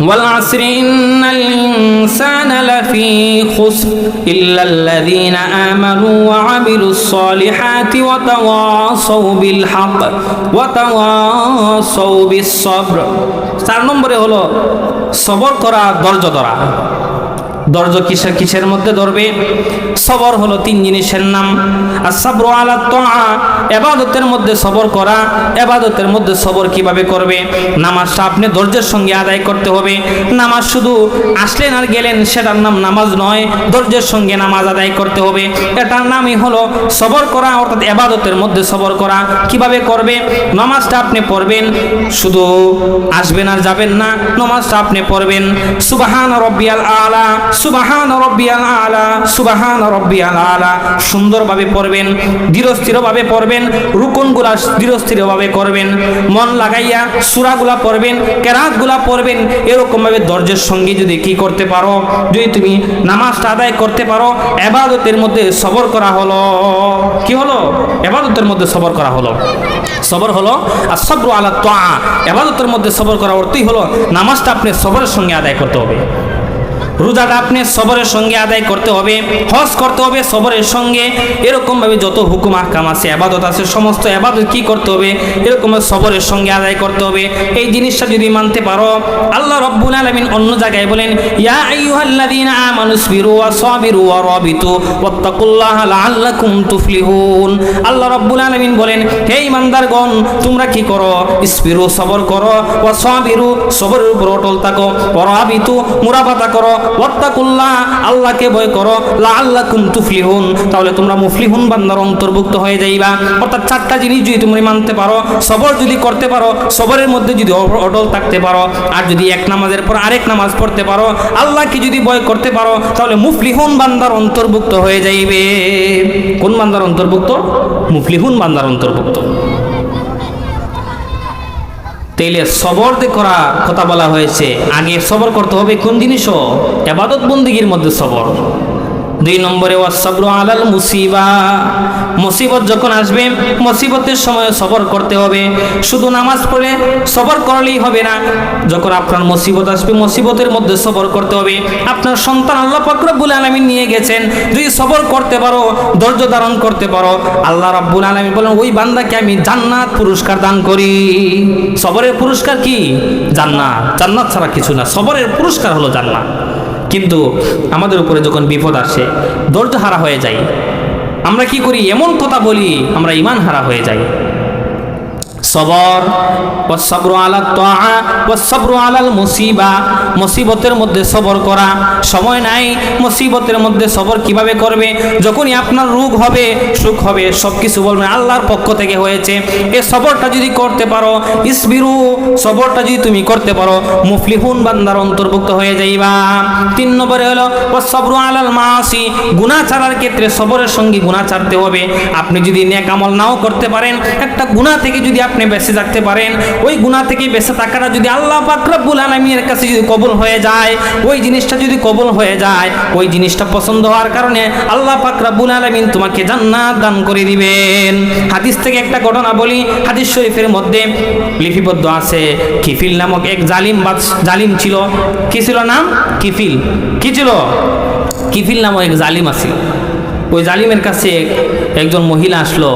والعصر إن الإنسان لفي خسر إلا الذين آمنوا وعملوا الصالحات وتواصوا بالحق وتواصوا بالصبر চার নম্বরে হলো সবর করা ধৈর্য ধরা ধৈর্য কিসের কিসের মধ্যে ধরবে? সবর হলো তিন জিনিসের নাম। আর সাবর আলা তোয়া, এবাদতের মধ্যে সবর করা। এবাদতের মধ্যে সবর কীভাবে করবে? নামাজটা আপনি ধৈর্যের সঙ্গে আদায় করতে হবে। নামাজ শুধু আসলেন আর গেলেন, সেটার নাম নামাজ নয়, ধৈর্যের সঙ্গে নামাজ আদায় করতে হবে। এটার নামই হলো সবর করা, অর্থাৎ এবাদতের মধ্যে সবর করা। কীভাবে করবে? নামাজটা আপনি পড়বেন, শুধু আসবেন আর যাবেন না, নামাজটা আপনি পড়বেন। সুবাহান রব্বিয়াল আলা সুবাহান রব্বিয়াল আলা, সুবাহান রব্বিয়াল আলা। সুন্দরভাবে পড়বেন, ধীরস্থিরভাবে পড়বেন, রুকনগুলা ধীরস্থিরভাবে করবেন, মন লাগাইয়া সুরাগুলা পড়বেন, কেরাতগুলা পড়বেন, এরকমভাবে ধৈর্যের সঙ্গে যদি কি করতে পারো, যদি তুমি নামাজটা আদায় করতে পারো, এবাদতের মধ্যে সবর করা হলো। কি হলো? এবাদতের মধ্যে সবর করা হলো। সবর হলো আর সবর আলা তোয়া এবাদতের মধ্যে সবর করা অর্থই হলো নামাজটা আপনি সবরের সঙ্গে আদায় করতে হবে। রোজাটা আপনি সবরের সঙ্গে আদায় করতে হবে, হজ করতে হবে সবরের সঙ্গে। এরকমভাবে যত হুকুম, আহকাম আছে, আবাদত আছে, সমস্ত আবাদত কি করতে হবে? এরকম সবরের সঙ্গে আদায় করতে হবে। এই জিনিসটা যদি মানতে পারো, আল্লাহ রব্বুল আলামিন অন্য জায়গায় বলেন, ইয়া আইয়ুহাল্লাযীনা আমানু সবিরু ওয়া সাবিরু ওয়া রাবিতু ওয়াত্তাকুল্লাহা লাআল্লাকুম তুফলিহুন। আল্লাহ রব্বুল আলামিন বলেন, হে ইমানদারগণ, তোমরা কি করো? ইসবিরু সবর করো, ওয়া সাবিরু সবরের উপর অটল থাকো, ওয়া রাবিতু মুরাবাতা করো ওয়াত্তাকুল্লাহ, আল্লাহকে ভয় করো, লাআল্লাকুম তুফলিহুন। তাহলে তোমরা মুফলিহুন বান্দার অন্তর্ভুক্ত হয়ে যাইবা। অর্থাৎ চারটা জিনিস যদি তুমি মানতে পারো, সবর যদি করতে পারো, সবরের মধ্যে যদি অটল থাকতে পারো, আর যদি এক নামাজের পর আরেক নামাজ পড়তে পারো, আল্লাহকে যদি ভয় করতে পারো, তাহলে মুফলিহুন বান্দার অন্তর্ভুক্ত হয়ে যাইবে। কোন বান্দার অন্তর্ভুক্ত? মুফলিহুন বান্দার অন্তর্ভুক্ত। তাইলে সবর করা কথা বলা হয়েছে। আগে সবর করতে হবে কোন জিনিসও? এবাদত বন্দিগির মধ্যে সবর। দুই নম্বরে ওয়াসবর আলাল মুসিবা। মুসিবত যখন আসবে, মুসিবতের সময় সবর করতে হবে। শুধু নামাজ পড়ে সবর করলেই হবে না। যখন আপনার মুসিবত আসবে, মুসিবতের মধ্যে সবর করতে হবে। আপনার সন্তান আল্লাহ পাক রব্বুল আলামিন নিয়ে গেছেন। যদি সবর করতে পারো, ধৈর্য ধারণ করতে পারো, আল্লাহ রাব্বুল আলামিন বলেন, ওই বান্দাকে আমি জান্নাত পুরস্কার দান করি। সবরের পুরস্কার কি? জান্নাত। জান্নাত ছাড়া কিছু না। সবরের পুরস্কার হলো জান্নাত। কিন্তু আমাদের উপরে যখন বিপদ আসে ধৈর্য হারা হয়ে যায়। আমরা কি করি? এমন কথা বলি, আমরা ইমান হারা হয়ে যাই। সবর ও সবর আলা তোয়া সবর আলাল মুসিবা। মুসিবতের মধ্যে সবর করা। সময় নাই, মুসিবতের মধ্যে সবর কীভাবে করবে? যখনই আপনার রোগ হবে, সুখ হবে সব কিছু বলবেন আল্লাহর পক্ষ থেকে হয়েছে। এ সবরটা যদি করতে পারো, ইসবিরু, সবরটা যদি তুমি করতে পারো, মুফলিহুন বান্দার অন্তর্ভুক্ত হয়ে যাইবা। তিন নম্বরে হলো ও সবর আলাল মাসি। গুনাহ ছাড়ার ক্ষেত্রে সবরের সঙ্গে গুনাহ ছাড়তে হবে। আপনি যদি নেক আমল নাও করতে পারেন, একটা গুনাহ থেকে যদি আপনি বেঁচে থাকতে পারেন। ওই গুনাহ থেকে বেঁচে থাকাটা যদি আল্লাহ পাক রব্বুল আলামিনের কাছে যদি কবুল হয়ে যায়, ওই জিনিসটা যদি কবুল হয়ে যায়, ওই জিনিসটা পছন্দ হওয়ার কারণে আল্লাহ পাক রব্বুল আলামিন তোমাকে জান্নাত দান করে দিবেন। হাদিস থেকে একটা ঘটনা বলি, হাদিস শরীফের মধ্যে লিপিবদ্ধ আছে, কিফিল নামক এক জালিম বাদ জালিম ছিল। কি ছিল নাম? কিফিল। কি ছিল? কিফিল নামক এক জালিম আছে ওই জালিমের কাছে একজন মহিলা আসলো,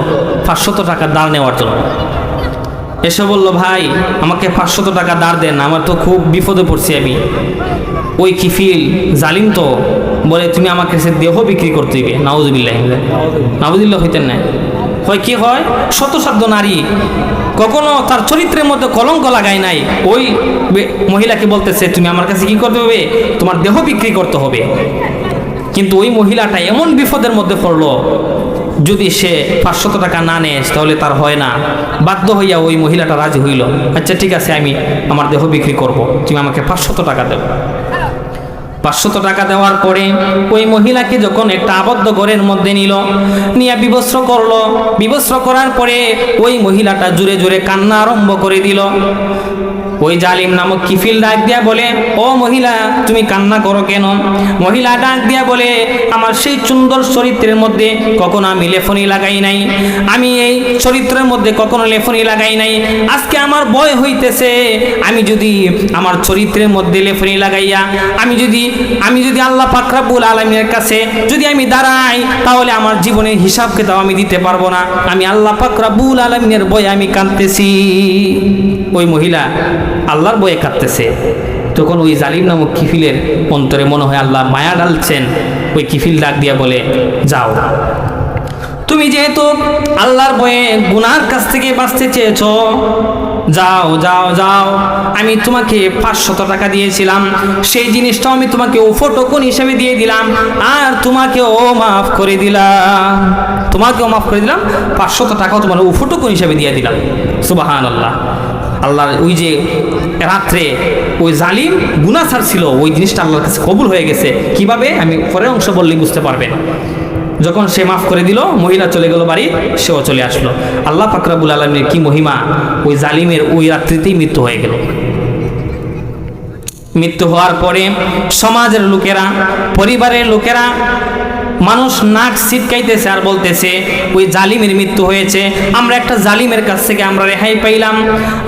পাঁচশত টাকা দাঁড় নেওয়ার জন্য। এসে বলল, ভাই, আমাকে পাঁচশত টাকা দাঁড় দেন, আমার তো খুব বিপদে পড়ছি আমি। ওই কিফিল জালিম তো বলে, তুমি আমাকে সে দেহ বিক্রি করতে দিবে। নাউজুবিল্লাহ। নাউজুবিল্লাহ হইতেন না। হয় কি হয়? শত শতসাধ্য নারী কখনো তার চরিত্রের মধ্যে কলঙ্ক লাগায় নাই। ওই মহিলাকে বলতেছে, তুমি আমার কাছে কি করতে হবে? তোমার দেহ বিক্রি করতে হবে। কিন্তু ওই মহিলাটা এমন বিপদের মধ্যে পড়ল যদি সে পাঁচশত টাকা না নেয়, তাহলে তার হয় না। বাধ্য হইয়া ওই মহিলাটা রাজি হইল। আচ্ছা ঠিক আছে, আমি আমার দেহ বিক্রি করব। তুমি আমাকে পাঁচশত টাকা দেবে পাঁচশত টাকা দেওয়ার পরে ওই মহিলাকে যখন একটা আবদ্ধ ঘরের মধ্যে নিল, নিয়ে বিবস্ত্র করল। বিবস্ত্র করার পরে ওই মহিলাটা জোরে জোরে কান্না আরম্ভ করে দিল। ওই জালিম নামক কিফিল ডাক দিয়া বলে, ও মহিলা, তুমি কান্না করো কেন? মহিলা ডাক দিয়া বলে, আমার সেই সুন্দর চরিত্রের মধ্যে কখনো আমি লেফনি লাগাই নাই। আমি এই চরিত্রের মধ্যে কখনো লেফনি লাগাই নাই। আজকে আমার ভয় হইতেছে। আমি যদি আমার চরিত্রের মধ্যে লেফনি লাগাইয়া, আমি যদি আমি যদি আল্লাহ পাকরাবুল আলমীর কাছে যদি আমি দাঁড়াই, তাহলে আমার জীবনের হিসাব কেতাব আমি দিতে পারব না। আমি আল্লাহ পাকরাবুল আলমিনের বই আমি কাঁদতেছি। ওই মহিলা আল্লাহর বয়ে কাঁদতেছে। তখন ওই জালিম নামক কিফিলের অন্তরে মনে হয় আল্লাহ মায়া ডালছেন ওই কিফিল ডাক দিয়া বলে, যাও। তুমি যেহেতু আল্লাহর বয়ে গুনার কাছ থেকে বাঁচতে চেয়েছো, যাও যাও যাও। আমি তোমাকে পাঁচশত টাকা দিয়েছিলাম। সেই জিনিসটাও আমি তোমাকে ওফোটোকন হিসেবে দিয়ে দিলাম। আর তোমাকেও মাফ করে দিলাম। তোমাকেও মাফ করে দিলাম। পাঁচশত টাকাও তোমার ওফোটোকন হিসেবে দিয়ে দিলাম। সুবাহান আল্লাহ আল্লাহর ওই যে রাত্রে ওই জালিম গুনাসার ছিল ওই জিনিসটা আল্লাহর কাছে কবুল হয়ে গেছে। কীভাবে? আমি পরের অংশ বললেই বুঝতে পারবেন যখন সে মাফ করে দিল, মহিলা চলে গেল বাড়ি, সেও চলে আসলো। আল্লাহ ফাকরাবুল আলমের কি মহিমা? ওই জালিমের ওই রাত্রিতেই মৃত্যু হয়ে গেল। মৃত্যু হওয়ার পরে সমাজের লোকেরা, পরিবারের লোকেরা মানুষ নাক ছিটকাইতেছে আর বলতেছে, ওই জালিমের মৃত্যু হয়েছে। আমরা একটা জালিমের কাছ থেকে আমরা রেহাই পাইলাম।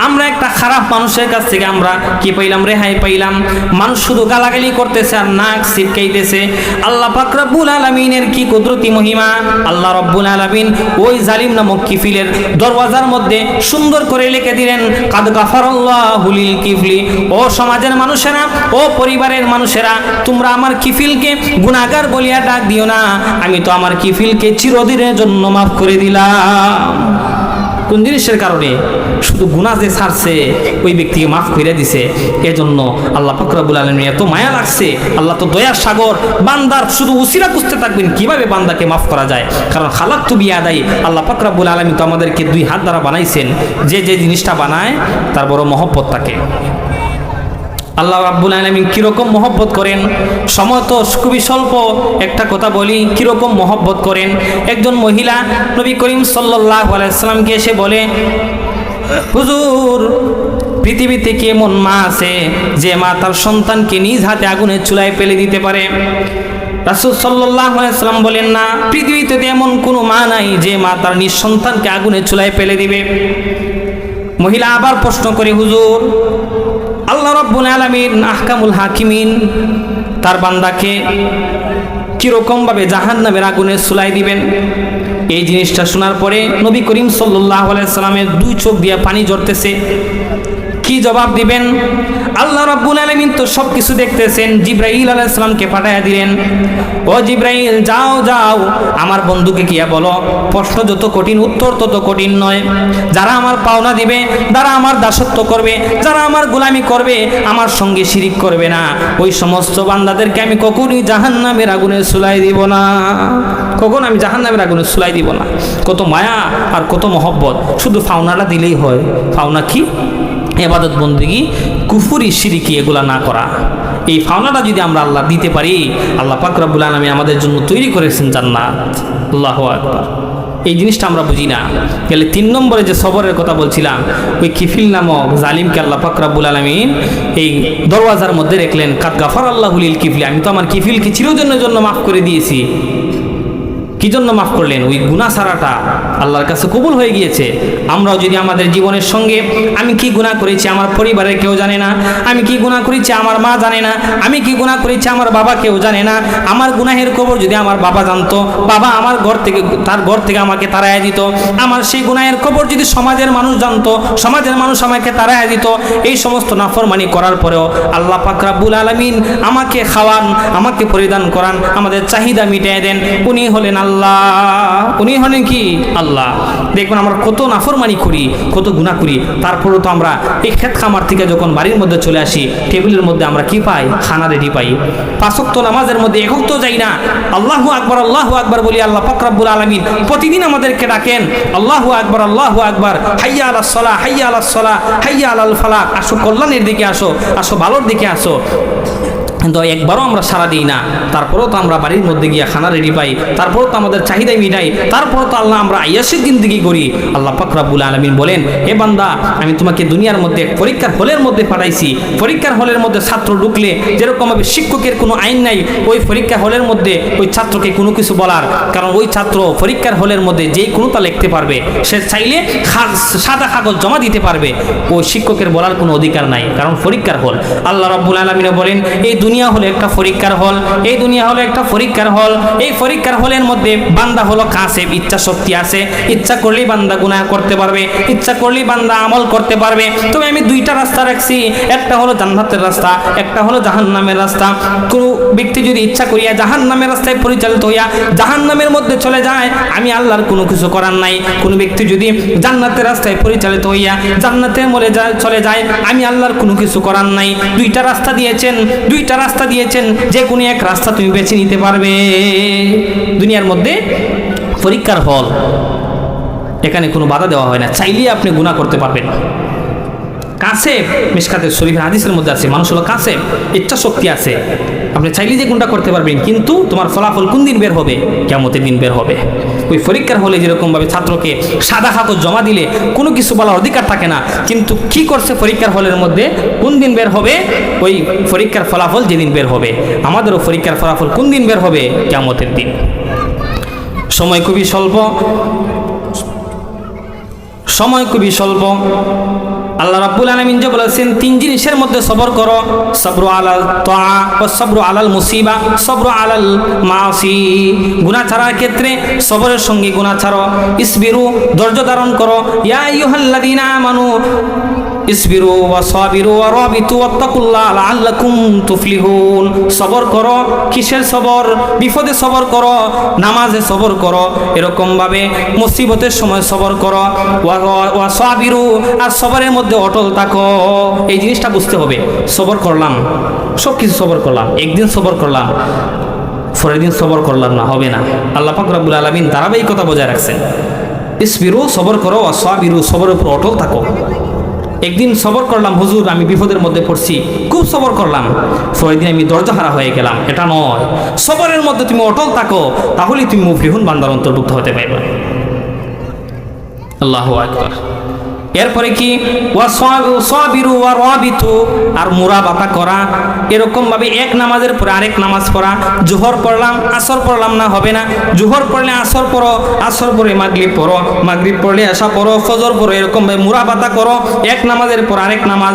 আমরা একটা খারাপ মানুষের কাছ থেকে আমরা কি পাইলাম? রেহাই পাইলাম। মানুষ শুধু গালাগালি করতেছে আর নাক ছিটকাইতেছে। আল্লাহ পাকরাবুল আলমিনের কি কুদরতি মহিমা? আল্লাহ রব্বুল আলমিন ওই জালিম নামক কিফিলের দরওয়াজার মধ্যে সুন্দর করে লিখে দিলেন, কাদ গাফারাল্লাহুলিল কিফলি। ও সমাজের মানুষেরা, ও পরিবারের মানুষেরা, তোমরা আমার কিফিলকে গুণাগার বলিয়া ডাক দিও না। আমি তো আমার কিফিলকে চিরদিনের জন্য মাফ করে দিলাম। কোন জিনিসের কারণে? শুধু গুণা যে ছাড়ছে ওই ব্যক্তিকে মাফ করে দিছে। এজন্য আল্লাহ ফকরাবুল আলমী এত মায়া লাগছে, আল্লাহ তো দয়ার সাগর। বান্দার শুধু উসিরা খুঁজতে থাকবেন, কীভাবে বান্দাকে মাফ করা যায়? কারণ খালাক তো বিয়া দেয় আল্লাহ ফকরাবুল আলমী তো আমাদেরকে দুই হাত দ্বারা বানাইছেন। যে যে জিনিসটা বানায়, তার বড় মহব্বত থাকে। আল্লাহ রাব্বুল আলমিন কীরকম মহব্বত করেন? সময় তো খুবই স্বল্প। একটা কথা বলি, কীরকম মহব্বত করেন? একজন মহিলা নবী করিম সাল্লাহ আলাইসাল্লামকে এসে বলে, হুজুর, পৃথিবীতে কি এমন মা আছে যে মা তার সন্তানকে নিজ হাতে আগুনের চুলায় ফেলে দিতে পারে? রাসুল আলাইসাল্লাম বলেন, না, পৃথিবীতে এমন কোনো মা নাই যে মা তার নিজ সন্তানকে আগুনের চুলায় ফেলে দিবে। মহিলা আবার প্রশ্ন করে, হুজুর আল্লাহ রব্বুল আলমিন আহকামুল হাকিমিন, তার বান্দাকে কীরকমভাবে জাহান নামের আগুনে সুলাই দিবেন। এই জিনিসটা শোনার পরে নবী করিম সাল্লাহ আলাইসাল্লামের দুই চোখ দিয়ে পানি ঝরতেছে। কি জবাব দিবেন? আল্লাহ রাব্বুল আলামিন তো সব কিছু দেখতেছেন, জিব্রাইল আলাইহিসসালামকে পাঠাইয়া দিলেন। ও জিব্রাইল, যাও যাও, আমার বন্ধুকে কিয়া বলো, প্রশ্ন যত কঠিন, উত্তর তত কঠিন নয়। যারা আমার পাওনা দিবে, যারা আমার দাসত্ব করবে, যারা আমার গোলামি করবে, আমার সঙ্গে শিরিক করবে না। ওই সমস্ত বান্দাদেরকে আমি কখনই জাহান্নামের আগুনে সুলাই দিব না। কখন আমি জাহান্নামের আগুনে সুলাই দিব না। কত মায়া আর কত মহব্বত। শুধু ফাওনাটা দিলেই হয়। ফাওনা কি? এবাদত বন্দিগি, কুফুরি সিরিকি এগুলা না করা। এই ফাওনাটা যদি আমরা আল্লাহ দিতে পারি, আল্লাহ পাকরাবুল আলমী আমাদের জন্য তৈরি করেছেন জান্নাত। আল্লাহ আকবার। এই জিনিসটা আমরা বুঝি না। গেলে তিন নম্বরে যে সবরের কথা বলছিলাম, ওই কিফিল নামক জালিমকে আল্লাহ পাকরাবুল আলমিন এই দরওয়াজার মধ্যে রেখলেন, কাদ গাফার আল্লাহুলিল কিফলি আমি তো আমার কিফিলকে চিরজনের জন্য মাফ করে দিয়েছি। কি জন্য মাফ করলেন? ওই গুণা সারাটা আল্লাহর কাছে কবুল হয়ে গিয়েছে। আমরাও যদি আমাদের জীবনের সঙ্গে আমি কি গুণা করেছি আমার পরিবারের কেউ জানে না, আমি কি গুণা করেছি আমার মা জানে না, আমি কি গুণা করেছি আমার বাবা কেউ জানে না, আমার গুনাহের খবর যদি আমার বাবা জানতো, বাবা আমার ঘর থেকে, তার ঘর থেকে আমাকে তাড়াইয়া দিত, আমার সেই গুনাহের খবর যদি সমাজের মানুষ জানতো, সমাজের মানুষ আমাকে তাড়াইয়া দিত, এই সমস্ত নাফরমানি করার পরেও আল্লাহ পাকরাবুল আলমিন আমাকে খাওয়ান, আমাকে পরিধান করান, আমাদের চাহিদা মিটিয়ে দেন। উনি হলেন আল্লাহ। উনি হলেন কি? আল্লাহ দেখবেন আমরা কত নাফরমানি করি, কত গুণা করি। তারপরেও তো আমরা এই ক্ষেত খামার থেকে যখন বাড়ির মধ্যে চলে আসি, টেবিলের মধ্যে আমরা কি পাই? খানা রেডি পাই। পাঁচক্ত নামাজের মধ্যে একক তো যাই না। আল্লাহু আকবর আল্লাহু আকবর বলি আল্লাহ ফকরাবুল আলমিন প্রতিদিন আমাদেরকে ডাকেন, আল্লাহু আকবর আল্লাহু আকবর, হাইয়া আল্লাহ সলা হাইয়া আল্লাহ সলা হাইয়া আল ফালাক। আসো কল্যাণের দিকে আসো আসো ভালোর দিকে আসো। কিন্তু একবারও আমরা সারা দিই না। তারপরেও তো আমরা বাড়ির মধ্যে গিয়ে খানা রেডি পাই। তারপরেও তো আমাদের চাহিদাই মিটাই। তারপরেও তো আল্লাহ আমরা আয়াসের জিন্দিগি করি। আল্লাহ ফাকরাবুল আলমিন বলেন, হে বান্দা, আমি তোমাকে দুনিয়ার মধ্যে পরীক্ষার হলের মধ্যে পাঠাইছি। পরীক্ষার হলের মধ্যে ছাত্র ঢুকলে যেরকমভাবে শিক্ষকের কোনো আইন নাই, ওই পরীক্ষা হলের মধ্যে ওই ছাত্রকে কোনো কিছু বলার। কারণ ওই ছাত্র পরীক্ষার হলের মধ্যে যেই কোনোটা লিখতে পারবে, সে চাইলে সাদা কাগজ জমা দিতে পারবে। ওই শিক্ষকের বলার কোনো অধিকার নাই, কারণ পরীক্ষার হল। আল্লাহ রাব্বুল আলমিনে বলেন, এই দুনিয়া হলো একটা পরীক্ষার হল। এই দুনিয়া হলো একটা পরীক্ষার হল। এই পরীক্ষার হলের মধ্যে বান্দা হলো কাসেব, ইচ্ছা শক্তি আছে। ইচ্ছা করলেই বান্দা গুনাহ করতে পারবে। ইচ্ছা করলেই বান্দা আমল করতে পারবে। তবে আমি দুইটা রাস্তা রাখছি। একটা হলো জান্নাতের রাস্তা, একটা হলো জাহান্নামের রাস্তা। কোনো ব্যক্তি যদি ইচ্ছা করিয়া জাহান্নামের রাস্তায় পরিচালিত হইয়া জাহান্নামের মধ্যে চলে যায়, আমি আল্লাহর কোনো কিছু করার নাই। কোনো ব্যক্তি যদি জান্নাতের রাস্তায় পরিচালিত হইয়া জান্নাতের মরে চলে যায়, আমি আল্লাহর কোনো কিছু করার নাই। দুইটা রাস্তা দিয়েছেন। দুইটা রাস্তা দিয়েছেন, যে কোনো এক রাস্তা তুমি বেছে নিতে পারবে। দুনিয়ার মধ্যে পরীক্ষার হল, এখানে কোনো বাধা দেওয়া হয় না। চাইলে আপনি গুণা করতে পারবেন। কাছে মিসকাতের শরীফের হাদিসের মধ্যে আছে, মানুষ হলো কাছে ইচ্ছা শক্তি আছে। আপনি চাইলে যে গুণটা করতে পারবেন, কিন্তু তোমার ফলাফল কোন দিন বের হবে? কেমতের দিন বের হবে। ওই পরীক্ষার হলে যেরকমভাবে ছাত্রকে সাদা কাগজ জমা দিলে, কোনো কিছু বলার অধিকার থাকে না, কিন্তু কি করছে পরীক্ষার হলের মধ্যে? কোন দিন বের হবে? ওই পরীক্ষার ফলাফল যেদিন বের হবে। আমাদেরও পরীক্ষার ফলাফল কোন দিন বের হবে? কেমতের দিন। সময় খুবই স্বল্প। সময় খুবই স্বল্প। আল্লাহ রাব্বুল আলামিন যে বলেছেন, তিন জিনিসের মধ্যে সবর করো, সবর আলাল তা ও সবর আলাল মুসিবা, সবর আলাল মাসি। গুনাহ ছাড়ার ক্ষেত্রে সবরের সঙ্গে গুনাহ ছাড়ো। ইসবিরু, ধৈর্য ধারণ করো। ইয়া আইয়ুহাল্লাযীনা আমানু ইসবিরু ওয়া সাবিরু ওয়া রাবিতু ওয়াত্তাকুল্লাহ লাআল্লাকুম তুফলিহুন। সবর করো, কিসের সবর? বিপদে সবর করো, নামাজে সবর করো এরকম ভাবে মুসিবতের সময় সবর করো। ওয়া সাবিরু, আর সবরের মধ্যে অটল থাকো। এই জিনিসটা বুঝতে হবে। সবর করলাম সব কিছু সবর করলাম, একদিন সবর করলাম, পরের দিন সবর করলাম না, হবে না। আল্লাহ পাক রব্বুল আলামিন ধারাবাহিকতা বজায় রাখছেন। ইসবিরু, সবর করো আর সাবিরু, সবরের উপর অটল থাকো। একদিন সবর করলাম, হুজুর, আমি বিপদের মধ্যে পড়ছি। খুব সবর করলাম। পরের দিন আমি দরজাহারা হয়ে গেলাম। এটা নয়। সবরের মধ্যে তুমি অটল থাকো, তাহলেই তুমি মুফলিহুন বান্দার অন্তর্ভুক্ত হতে পারবে। আল্লাহ আকবার। এরপরে কি? আর মুরাবাতা করা। এরকম ভাবে এক নামাজের পরে আরেক নামাজ পড়া। জোহর পড়লাম, আসর পড়লাম না, হবে না। জোহর পড়লে আসর পড়ো, আসর পরে মাগরিব পড়ো। মাগরিব পড়লে আশা পড়ো, ফজর পড়ো এরকম ভাবে মুরাবাতা করো। এক নামাজের পর আরেক নামাজ।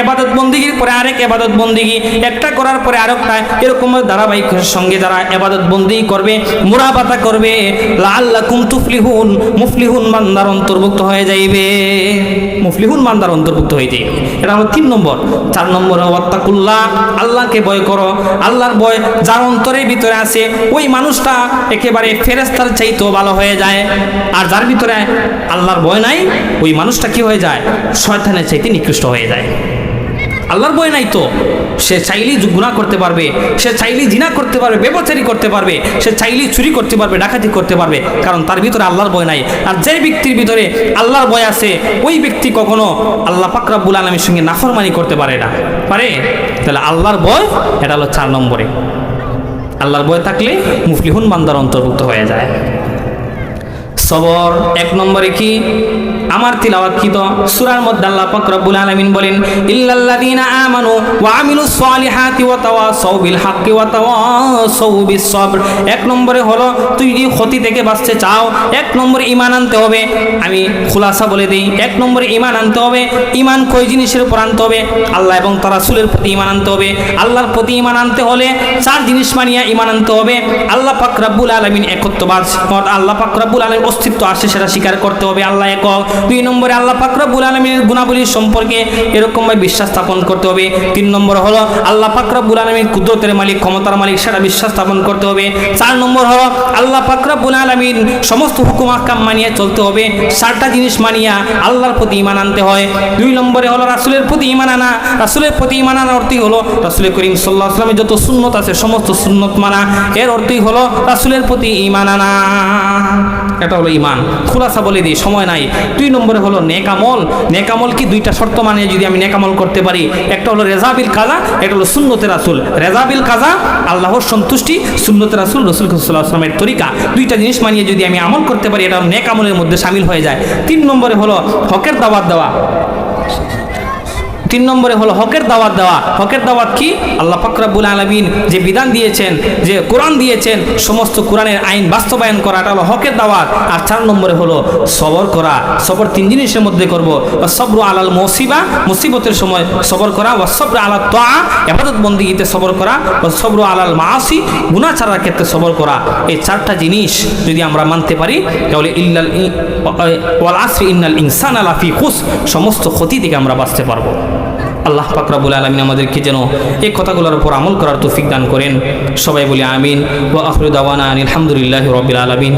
এবাদত বন্দিগির পরে আরেক এবাদত বন্দিগি। একটা করার পরে আরেকটা। এরকম ধারাবাহিকের সঙ্গে যারা এবাদত বন্দি করবে মুরা মুরাবাতা করবে লাল্লাকুম তুফলিহুন। মুফলিহুন বান্দার অন্তর্ভুক্ত হয়ে যাইবে মুফলিহুন বান্দার অন্তর্ভুক্ত হইতে। এটা হলো তিন নম্বর। চার নম্বর, ওয়াত্তাকুল্লাহ, আল্লাহকে ভয় করো। আল্লাহর ভয় যার অন্তরের ভিতরে আছে, ওই মানুষটা একেবারে ফেরেস্তার চাইতেও ভালো হয়ে যায়। আর যার ভিতরে আল্লাহর ভয় নাই, ওই মানুষটা কি হয়ে যায়? শয়তানের চাইতে নিকৃষ্ট হয়ে যায়। আল্লাহর বই নাই তো। সে চাইলেই গুণা করতে পারবে, সে চাইলেই জিনা করতে পারবে ব্যবচারি করতে পারবে, সে চাইলেই চুরি করতে পারবে, ডাকাতি করতে পারবে, কারণ তার ভিতরে আল্লাহর বয় নাই। আর যে ব্যক্তির ভিতরে আল্লাহর বয় আছে, ওই ব্যক্তি কখনো আল্লাহ পাকরাবুল আলমীর সঙ্গে নাফরমানি করতে পারে না। পারে? তাহলে আল্লাহর বয় এটা হলো চার নম্বরে। আল্লাহর বয় থাকলে মুফলিহুন বান্দার অন্তর্ভুক্ত হয়ে যায়। সবর এক নম্বরে কি? আমার তিলাওয়াত কি তো? সূরার মধ্যে আল্লাহ পাক রব্বুল আলামিন বলেন, ইল্লাল্লাযীনা আমানু ওয়া আমিলুস সালিহাতি ওয়া তাওয়াসাউ বিল হাক্কি ওয়া তাওয়াসাউ বিস সবর এক নম্বরে হলো, তুই যদি ক্ষতি থেকে বাঁচতে চাও, এক নম্বরে ঈমান আনতে হবে। আমি খুলাসা বলে দেই, এক নম্বরে ঈমান আনতে হবে, ঈমান কয় জিনিসের উপর আনতে হবে? আল্লাহ এবং তার রাসূলের প্রতি ঈমান আনতে হবে। আল্লাহর প্রতি ঈমান আনতে হলে চার জিনিস মানিয়া ঈমান আনতে হবে। আল্লাহ পাক রব্বুল আলামিন একত্ববাদ আল্লাহ পাক রব্বুল আলামিন অস্তিত্ব আছে সেটা স্বীকার করতে হবে। আল্লাহ একক দুই নম্বরে আল্লাহ পাক রব্বুল আলামিনের গুণাবলী সম্পর্কে এরকমভাবে বিশ্বাস স্থাপন করতে হবে। তিন নম্বর হলো আল্লাহ পাক রব্বুল আলামিন কুদরতের মালিক, ক্ষমতার মালিক সেটা বিশ্বাস স্থাপন করতে হবে। চার নম্বর হলো আল্লাহ পাক রব্বুল আলামিন সমস্ত হুকুম আহকাম মানিয়ে চলতে হবে। চারটা জিনিস মানিয়া আল্লাহর প্রতি ঈমান আনতে হয়। দুই নম্বরে হলো রাসূলের প্রতি ঈমান আনা। রাসূলের প্রতি ঈমান আনার অর্থই হলো রাসূল করিম সাল্লাল্লাহু আলাইহি ওয়াসাল্লামের যত সুন্নত আছে, সমস্ত সুন্নত মানা। এর অর্থই হলো রাসূলের প্রতি ঈমান আনা। এটা হলো ঈমান। খুলাসা বলে দিই, সময় নাই। দুই দুই নম্বরে হলো নেকামল। নেকামল কি? দুইটা শর্ত মানে যদি আমি নেকামল করতে পারি, একটা হলো রেজাবিল কাজা, একটা হলো সুন্নতে রাসুল। রেজাবিল কাজা, আল্লাহর সন্তুষ্টি সুন্নতে রাসুল রসুল খুসুল্লাহামের তরিকা। দুইটা জিনিস মানিয়ে যদি আমি আমল করতে পারি, এটা নেকামলের মধ্যে সামিল হয়ে যায়। তিন নম্বরে হলো হকের দাওয়াত দেওয়া। তিন নম্বরে হলো হকের দাওয়াত দেওয়া। হকের দাওয়াত কি? আল্লাহ ফাকরাবুল আলমিন যে বিধান দিয়েছেন, যে কোরআন দিয়েছেন, সমস্ত কোরআনের আইন বাস্তবায়ন করা এটা হলো হকের দাওয়াত। আর চার নম্বরে হলো সবর করা। সবর তিন জিনিসের মধ্যে করব। সবর আলাল মসিবা, মুসিবতের সময় সবর করা। ও সবর আলাল তোয়া এবাদত বন্দিগিতে সবর করা। ও সবর আলাল মাসি গুণা ছাড়ার ক্ষেত্রে সবর করা। এই চারটা জিনিস যদি আমরা মানতে পারি, তাহলে ইল্লাল ওয়াল আসরি ইন্নাল ইনসান আলাফি খুস, সমস্ত ক্ষতি থেকে আমরা বাঁচতে পারব। আল্লাহ পাকরাবুল আলমিন আমাদেরকে যেন এই কথাগুলোর উপর আমল করার তৌফিক দান করেন। সবাই বলি আমিন। ও আখরুদাওয়ানা আলহামদুলিল্লাহ রবিল আলমিন।